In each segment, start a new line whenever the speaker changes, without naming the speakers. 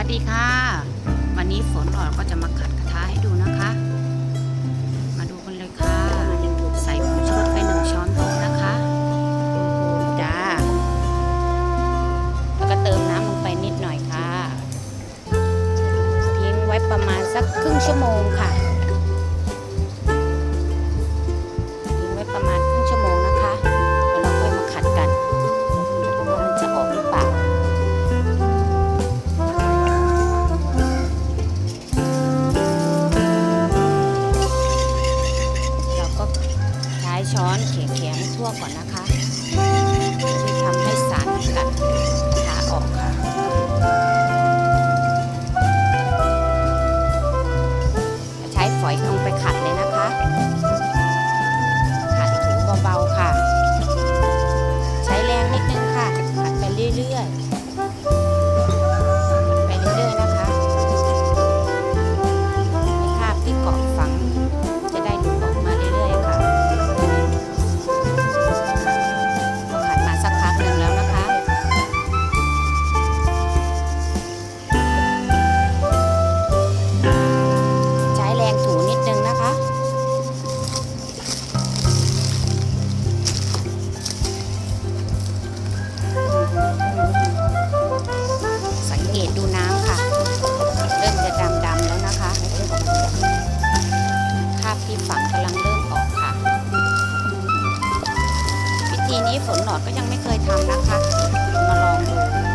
วัสดีค่ะ วันนี้ฝนหลอดก็จะมาขัดกระทะให้ดูนะคะ มาดูกันเลยค่ะ ใส่ผงชูรสไปหนึ่งช้อนโต๊ะนะคะจ้าแล้วก็เติมน้ำลงไปนิดหน่อยค่ะ ทิ้งไว้ประมาณสักครึ่งชั่วโมงค่ะ ให้ทั่วก่อนนะคะจะทำให้สารกัด ธีนี้ฝนหลอดก็ยังไม่เคยทำนะคะมาลองดู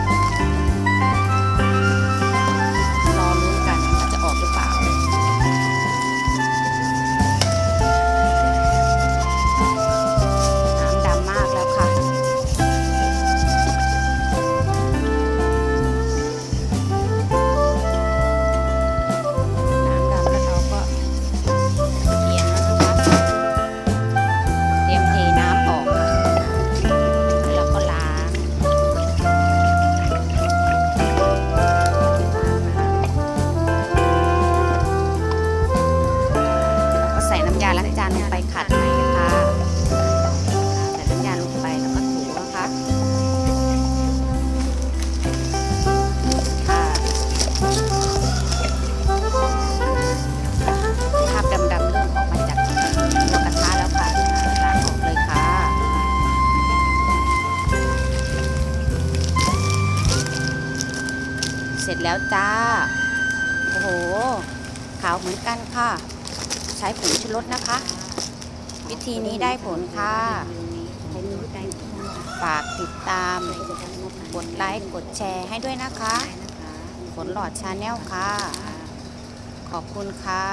ส่น้ำยาล้างจานลงไปขัดใหม่ค่ะใส่น้ำยาลงไปแล้วก็ถูนะคะค่ะคราบดำๆเริ่มออกมาจากตัวกระทะแล้วค่ะล้างออกเลยค่ะ เสร็จแล้วจ้า โอ้โห ขาวเหมือนกันค่ะ ช้ผงชูรสนะคะ วิธีนี้ได้ผลค่ะ ฝากติดตาม กดไลค์กดแชร์ให้ด้วยนะคะผลหลอดชาแนลค่ะ ขอบคุณค่ะ